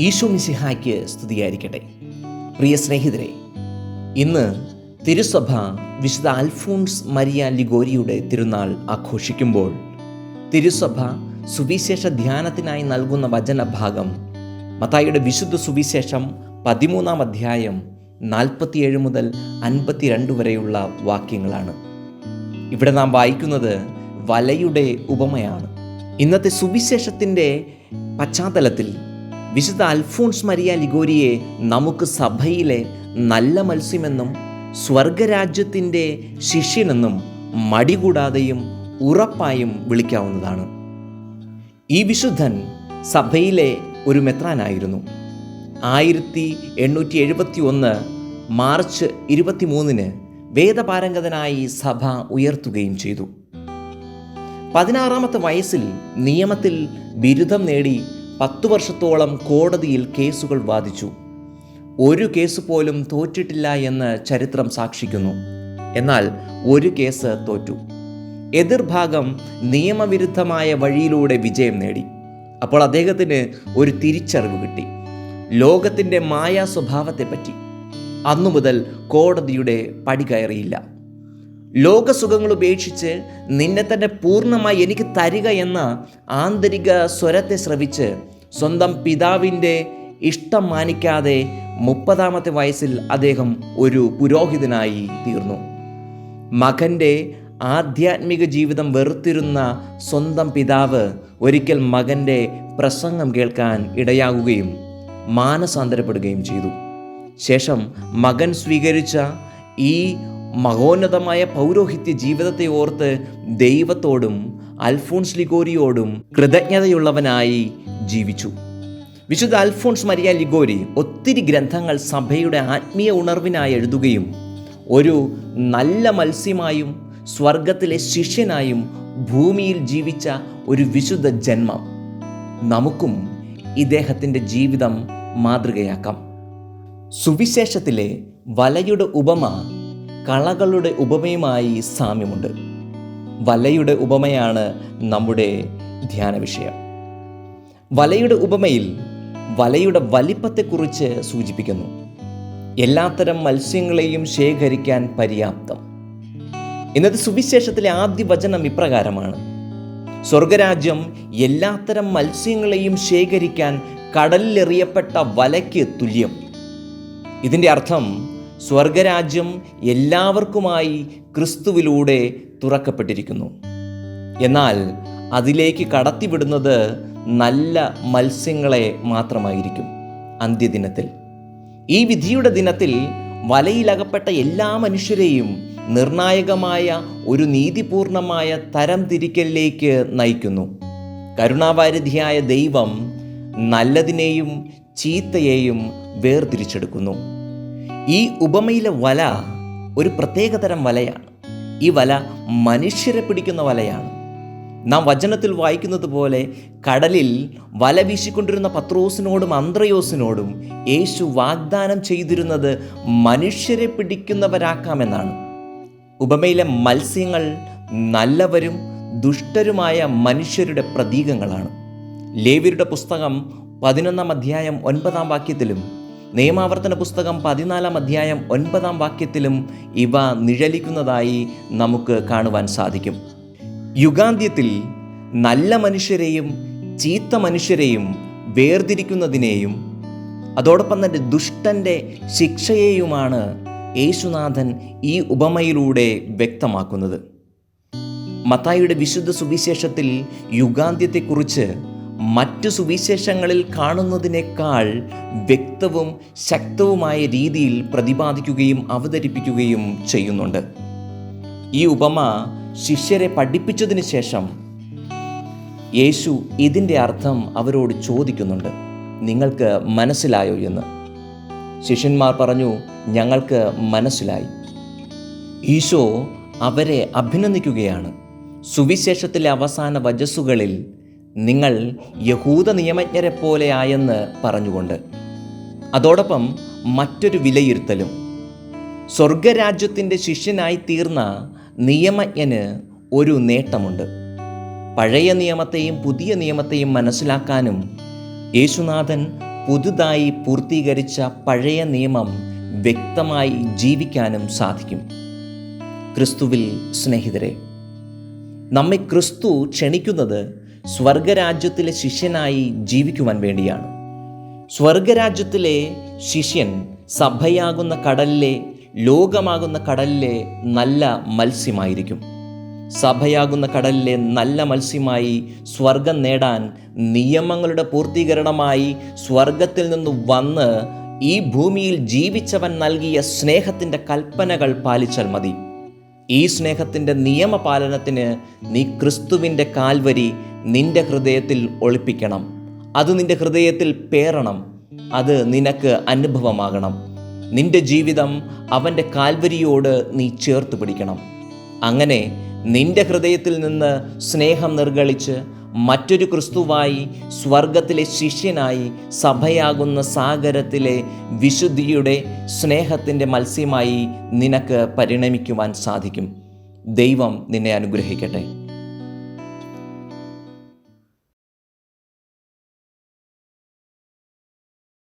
ഈശോ മിസിഹായ്ക്ക് സ്തുതിയായിരിക്കട്ടെ. പ്രിയ സ്നേഹിതരെ ഇന്ന് തിരുസഭ വിശുദ്ധ അൽഫോൺസ് മരിയ ലിഗോരിയുടെ തിരുനാൾ ആഘോഷിക്കുമ്പോൾ തിരുസഭ സുവിശേഷ ധ്യാനത്തിനായി നൽകുന്ന വചനഭാഗം മത്തായിയുടെ വിശുദ്ധ സുവിശേഷം പതിമൂന്നാം അധ്യായം നാൽപ്പത്തിയേഴ് മുതൽ അൻപത്തിരണ്ട് വരെയുള്ള വാക്യങ്ങളാണ്. ഇവിടെ നാം വായിക്കുന്നത് വലയുടെ ഉപമയാണ്. ഇന്നത്തെ സുവിശേഷത്തിന്റെ പശ്ചാത്തലത്തിൽ വിശുദ്ധ അൽഫോൺസ് മരിയ ലിഗോരിയെ നമുക്ക് സഭയിലെ നല്ല മത്സ്യമെന്നും സ്വർഗരാജ്യത്തിന്റെ ശിഷ്യനെന്നും മടികൂടാതെയും ഉറപ്പായും വിളിക്കാവുന്നതാണ്. ഈ വിശുദ്ധൻ സഭയിലെ ഒരു മെത്രാനായിരുന്നു. ആയിരത്തി എണ്ണൂറ്റി എഴുപത്തി ഒന്ന് മാർച്ച് ഇരുപത്തിമൂന്നിന് വേദപാരംഗതനായി സഭ ഉയർത്തുകയും ചെയ്തു. പതിനാറാമത്തെ വയസ്സിൽ നിയമത്തിൽ ബിരുദം നേടി പത്തു വർഷത്തോളം കോടതിയിൽ കേസുകൾ വാദിച്ചു. ഒരു കേസ് പോലും തോറ്റിട്ടില്ല എന്ന് ചരിത്രം സാക്ഷിക്കുന്നു. എന്നാൽ ഒരു കേസ് തോറ്റു. എതിർഭാഗം നിയമവിരുദ്ധമായ വഴിയിലൂടെ വിജയം നേടി. അപ്പോൾ അദ്ദേഹത്തിന് ഒരു തിരിച്ചറിവ് കിട്ടി. ലോകത്തിന്റെ മായാ സ്വഭാവത്തെപ്പറ്റി അന്നു മുതൽ കോടതിയുടെ പടി കയറിയില്ല. ലോകസുഖങ്ങൾ ഉപേക്ഷിച്ച് നിന്നെ തന്നെ പൂർണമായി എനിക്ക് തരിക എന്ന ആന്തരിക സ്വരത്തെ ശ്രവിച്ച് സ്വന്തം പിതാവിന്റെ ഇഷ്ടം മാനിക്കാതെ മുപ്പതാമത്തെ വയസ്സിൽ അദ്ദേഹം ഒരു പുരോഹിതനായി തീർന്നു. മകന്റെ ആധ്യാത്മിക ജീവിതം വെറുത്തിരുന്ന സ്വന്തം പിതാവ് ഒരിക്കൽ മകന്റെ പ്രസംഗം കേൾക്കാൻ ഇടയാകുകയും മാനസാന്തരപ്പെടുകയും ചെയ്തു. ശേഷം മകൻ സ്വീകരിച്ച ഈ മഹോന്നതമായ പൗരോഹിത്യ ജീവിതത്തെ ഓർത്ത് ദൈവത്തോടും അൽഫോൺസ് ലിഗോരിയോടും കൃതജ്ഞതയുള്ളവനായി ജീവിച്ചു. വിശുദ്ധ അൽഫോൺസ് മരിയ ലിഗോരി ഒത്തിരി ഗ്രന്ഥങ്ങൾ സഭയുടെ ആത്മീയ ഉണർവിനായി എഴുതുകയും ഒരു നല്ല മത്സ്യമായും സ്വർഗത്തിലെ ശിഷ്യനായും ഭൂമിയിൽ ജീവിച്ച ഒരു വിശുദ്ധ ജന്മം. നമുക്കും ഇദ്ദേഹത്തിന്റെ ജീവിതം മാതൃകയാക്കാം. സുവിശേഷത്തിലെ വലയുടെ ഉപമ കളകളുടെ ഉപമയുമായി സാമ്യമുണ്ട്. വലയുടെ ഉപമയാണ് നമ്മുടെ ധ്യാന വിഷയം. വലയുടെ ഉപമയിൽ വലയുടെ വലിപ്പത്തെക്കുറിച്ച് സൂചിപ്പിക്കുന്നു. എല്ലാത്തരം മത്സ്യങ്ങളെയും ശേഖരിക്കാൻ പര്യാപ്തം. ഇന്നത്തെ സുവിശേഷത്തിലെ ആദ്യ വചനം ഇപ്രകാരമാണ്. സ്വർഗരാജ്യം എല്ലാത്തരം മത്സ്യങ്ങളെയും ശേഖരിക്കാൻ കടലിലെറിയപ്പെട്ട വലയ്ക്ക് തുല്യം. ഇതിന്റെ അർത്ഥം സ്വർഗരാജ്യം എല്ലാവർക്കുമായി ക്രിസ്തുവിലൂടെ തുറക്കപ്പെട്ടിരിക്കുന്നു. എന്നാൽ അതിലേക്ക് കടത്തിവിടുന്നത് നല്ല മത്സ്യങ്ങളെ മാത്രമായിരിക്കും അന്ത്യദിനത്തിൽ. ഈ വിധിയുടെ ദിനത്തിൽ വലയിലകപ്പെട്ട എല്ലാ മനുഷ്യരെയും നിർണായകമായ ഒരു നീതിപൂർണമായ തരംതിരിക്കലിലേക്ക് നയിക്കുന്നു. കരുണാവാരിധിയായ ദൈവം നല്ലതിനെയും ചീത്തയെയും വേർതിരിച്ചെടുക്കുന്നു. ഈ ഉപമയിലെ വല ഒരു പ്രത്യേകതരം വലയാണ്. ഈ വല മനുഷ്യരെ പിടിക്കുന്ന വലയാണ്. നാം വചനത്തിൽ വായിക്കുന്നത് പോലെ കടലിൽ വല വീശിക്കൊണ്ടിരുന്ന പത്രോസിനോടും അന്ത്രയോസിനോടും യേശു വാഗ്ദാനം ചെയ്തിരുന്നത് മനുഷ്യരെ പിടിക്കുന്നവരാക്കാമെന്നാണ്. ഉപമയിലെ മത്സ്യങ്ങൾ നല്ലവരും ദുഷ്ടരുമായ മനുഷ്യരുടെ പ്രതീകങ്ങളാണ്. ലേവിയുടെ പുസ്തകം പതിനൊന്നാം അധ്യായം ഒൻപതാം വാക്യത്തിലും നിയമാവർത്തന പുസ്തകം പതിനാലാം അധ്യായം ഒൻപതാം വാക്യത്തിലും ഇവ നിഴലിക്കുന്നതായി നമുക്ക് കാണുവാൻ സാധിക്കും. യുഗാന്ത്യത്തിൽ നല്ല മനുഷ്യരെയും ചീത്ത മനുഷ്യരെയും വേർതിരിക്കുന്നതിനെയും അതോടൊപ്പം തന്നെ ദുഷ്ടന്റെ ശിക്ഷയെയുമാണ് യേശുനാഥൻ ഈ ഉപമയിലൂടെ വ്യക്തമാക്കുന്നത്. മത്തായിയുടെ വിശുദ്ധ സുവിശേഷത്തിൽ യുഗാന്ത്യത്തെക്കുറിച്ച് മറ്റു സുവിശേഷങ്ങളിൽ കാണുന്നതിനേക്കാൾ വ്യക്തവും ശക്തവുമായ രീതിയിൽ പ്രതിപാദിക്കുകയും അവതരിപ്പിക്കുകയും ചെയ്യുന്നുണ്ട്. ഈ ഉപമ ശിഷ്യരെ പഠിപ്പിച്ചതിന് ശേഷം യേശു ഇതിന്റെ അർത്ഥം അവരോട് ചോദിക്കുന്നുണ്ട്. നിങ്ങൾക്ക് മനസ്സിലായോ എന്ന്. ശിഷ്യന്മാർ പറഞ്ഞു ഞങ്ങൾക്ക് മനസ്സിലായി. ഈശോ അവരെ അഭിനന്ദിക്കുകയാണ്. സുവിശേഷത്തിലെ അവസാന വജസ്സുകളിൽ നിങ്ങൾ യഹൂദ നിയമജ്ഞരെ പോലെയായെന്ന് പറഞ്ഞുകൊണ്ട്. അതോടൊപ്പം മറ്റൊരു വിലയിരുത്തലും. സ്വർഗരാജ്യത്തിന്റെ ശിഷ്യനായി തീർന്ന നിയമജ്ഞന് ഒരു നേട്ടമുണ്ട്. പഴയ നിയമത്തെയും പുതിയ നിയമത്തെയും മനസ്സിലാക്കാനും യേശുനാഥൻ പുതുതായി പൂർത്തീകരിച്ച പഴയ നിയമം വ്യക്തമായി ജീവിക്കാനും സാധിക്കും. ക്രിസ്തുവിൽ സ്നേഹിതരെ നമ്മെ ക്രിസ്തു ക്ഷണിക്കുന്നത് സ്വർഗരാജ്യത്തിലെ ശിഷ്യനായി ജീവിക്കുവാൻ വേണ്ടിയാണ്. സ്വർഗരാജ്യത്തിലെ ശിഷ്യൻ സഭയാകുന്ന കടലിലെ ലോകമാകുന്ന കടലിലെ നല്ല മത്സ്യമായിരിക്കും. സഭയാകുന്ന കടലിലെ നല്ല മത്സ്യമായി സ്വർഗം നേടാൻ നിയമങ്ങളുടെ പൂർത്തീകരണമായി സ്വർഗത്തിൽ നിന്ന് വന്ന് ഈ ഭൂമിയിൽ ജീവിച്ചവൻ നൽകിയ സ്നേഹത്തിന്റെ കൽപ്പനകൾ പാലിച്ചാൽ മതി. ഈ സ്നേഹത്തിന്റെ നിയമപാലനത്തിന് നീ ക്രിസ്തുവിന്റെ കാൽവരി നിന്റെ ഹൃദയത്തിൽ ഒളിപ്പിക്കണം. അത് നിന്റെ ഹൃദയത്തിൽ പേറണം. അത് നിനക്ക് അനുഭവമാകണം. നിന്റെ ജീവിതം അവന്റെ കാൽവരിയോട് നീ ചേർത്ത് പിടിക്കണം. അങ്ങനെ നിന്റെ ഹൃദയത്തിൽ നിന്ന് സ്നേഹം നിർഗളിച്ച് മറ്റൊരു ക്രിസ്തുവായി സ്വർഗത്തിലെ ശിഷ്യനായി സഭയാകുന്ന സാഗരത്തിലെ വിശുദ്ധിയുടെ സ്നേഹത്തിന്റെ മത്സ്യമായി നിനക്ക് പരിണമിക്കുവാൻ സാധിക്കും. ദൈവം നിന്നെ അനുഗ്രഹിക്കട്ടെ.